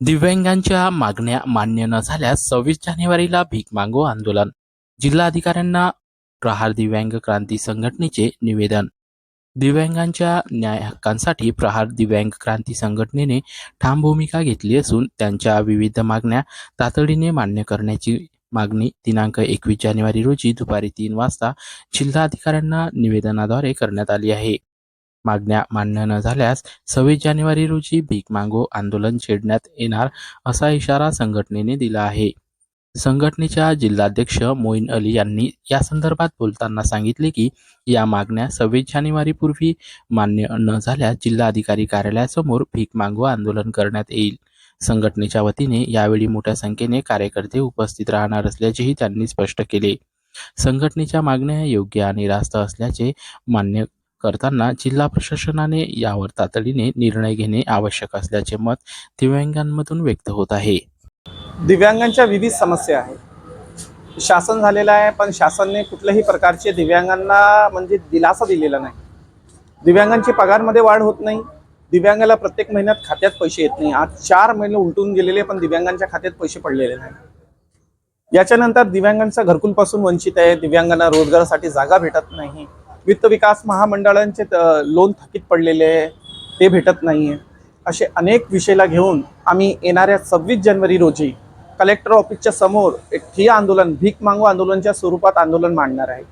दिव्यांगांच्या मागण्या मान्य न झाल्यास सव्वीस जानेवारीला भीक मागो आंदोलन. जिल्हाधिकाऱ्यांना प्रहार दिव्यांग क्रांती संघटनेचे निवेदन. दिव्यांगांच्या न्याय हक्कांसाठी प्रहार दिव्यांग क्रांती संघटनेने ठाम भूमिका घेतली असून त्यांच्या विविध मागण्या तातडीने मान्य करण्याची मागणी दिनांक एकवीस जानेवारी रोजी दुपारी तीन वाजता जिल्हाधिकाऱ्यांना निवेदनाद्वारे करण्यात आली आहे. मागण्या मान्य न झाल्यास सव्वीस जानेवारी रोजी भीक मागो आंदोलन छेडण्यात येणार असा इशारा संघटनेने दिला आहे. संघटनेच्या जिल्हाध्यक्ष मोईन अली यांनी या संदर्भात बोलताना सांगितले की या मागण्या सव्वीस जानेवारीपूर्वी मान्य न झाल्यास जिल्हाधिकारी कार्यालयासमोर भीक मागो आंदोलन करण्यात येईल. संघटनेच्या वतीने यावेळी मोठ्या संख्येने कार्यकर्ते उपस्थित राहणार असल्याचेही त्यांनी स्पष्ट केले. संघटनेच्या मागण्या योग्य आणि रास्त असल्याचे मान्य करताना जिल्हा प्रशासनाने यावर तातडीने निर्णय घेणे आवश्यक असल्याचे मत दिव्यांगांमधून व्यक्त होत आहे. दिव्यांगांच्या विविध समस्या आहेत. शासन झालेलं आहे पण शासनने कुठल्याही प्रकारचे दिव्यांगांना म्हणजे दिलासा दिलेला नाही. दिव्यांगांची पगारमध्ये वाढ होत नाही. दिव्यांगाला प्रत्येक महिन्यात खात्यात पैसे येत नाही. आज चार महिने उलटून गेलेले पण दिव्यांगांच्या खात्यात पैसे पडलेले नाही. याच्यानंतर दिव्यांगांचा घरकुलपासून वंचित आहे. दिव्यांगांना रोजगारासाठी जागा भेटत नाही. वित्त विकास महामंडळांचे त- लोन थकीत पडलेले आहे. ते भेटत नाही आहे असे अनेक विषयाला घेऊन आम्ही येणाऱ्या सव्वीस जानेवारी रोजी कलेक्टर ऑफिसच्या समोर एक ठिय्या आंदोलन भीक मांगू आंदोलनच्या स्वरूपात आंदोलन मांडणार आहे.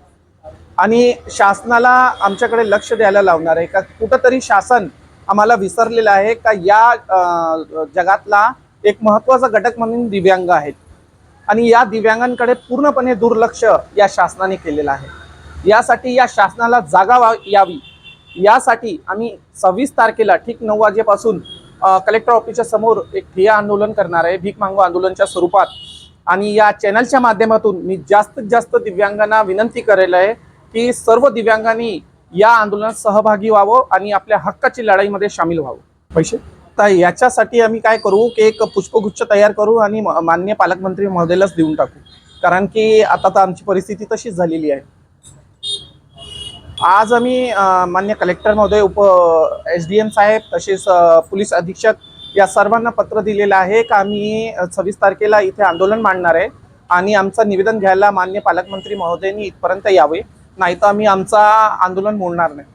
आणि शासनाला आमच्याकडे लक्ष द्यायला लावणार आहे का? कुठंतरी शासन आम्हाला विसरलेलं आहे का? या जगातला एक महत्त्वाचा घटक म्हणून दिव्यांग आहेत. आणि या दिव्यांगांकडे पूर्णपणे दुर्लक्ष या शासनाने केलेलं आहे. यासाठी या शासनाला जागा यावी. यासाठी आम्ही सव्वीस तारखेला ठीक नऊ वाजेपासून कलेक्टर ऑफिसच्या समोर एक ठिय्या आंदोलन करणार आहे भीक मागो आंदोलनच्या स्वरूपात. आणि या चॅनलच्या माध्यमातून मी जास्तीत जास्त दिव्यांगांना विनंती करेल आहे की सर्व दिव्यांगांनी या आंदोलनात सहभागी व्हावं आणि आपल्या हक्काची लढाईमध्ये सामील व्हावं. पैसे? तर याच्यासाठी आम्ही काय करू की एक पुष्पगुच्छ तयार करू आणि म- माननीय पालकमंत्री महोदयालाच देऊन टाकू. कारण की आता तर आमची परिस्थिती तशीच झालेली आहे. आज आम्ही मान्य कलेक्टर महोदय उप एस डी एम साहेब तसेच पोलीस अधीक्षक या सर्वांना पत्र दिलेलं आहे का आम्ही सव्वीस तारखेला इथे आंदोलन मांडणार आहे आणि आमचं निवेदन घ्यायला मान्य पालकमंत्री महोदयांनी इथपर्यंत यावे नाही तर आम्ही आमचा आंदोलन मोडणार नाही.